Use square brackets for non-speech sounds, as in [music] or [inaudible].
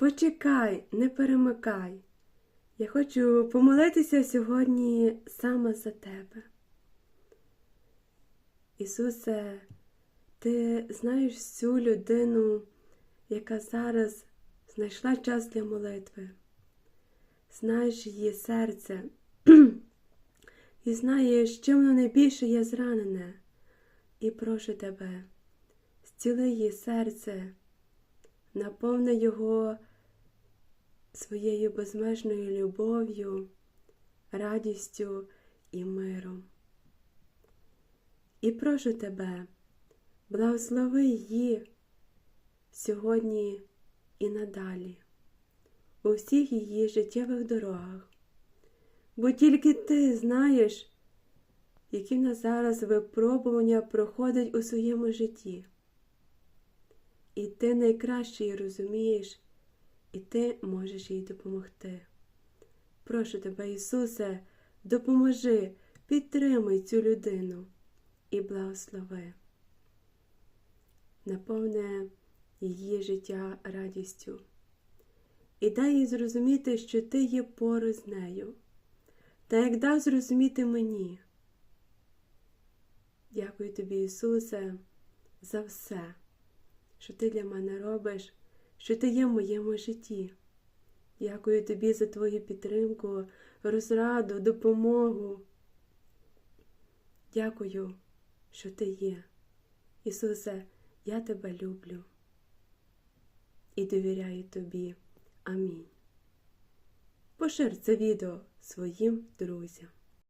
Почекай, не перемикай. Я хочу помолитися сьогодні саме за тебе. Ісусе, ти знаєш цю людину, яка зараз знайшла час для молитви, знаєш її серце [clears throat] і знаєш, чим воно найбільше є зранене. І прошу тебе, зціли її серце, наповни його своєю безмежною любов'ю, радістю і миром. І прошу тебе, благослови її сьогодні і надалі, у всіх її життєвих дорогах, бо тільки ти знаєш, які в нас зараз випробування проходить у своєму житті. І ти найкраще розумієш, і ти можеш їй допомогти. Прошу тебе, Ісусе, допоможи, підтримай цю людину і благослови. Наповни її життя радістю і дай їй зрозуміти, що ти є поруч з нею, та як дав зрозуміти мені. Дякую тобі, Ісусе, за все, що ти для мене робиш, що ти є в моєму житті. Дякую тобі за твою підтримку, розраду, допомогу. Дякую, що ти є. Ісусе, я тебе люблю і довіряю тобі. Амінь. Пошир це відео своїм друзям.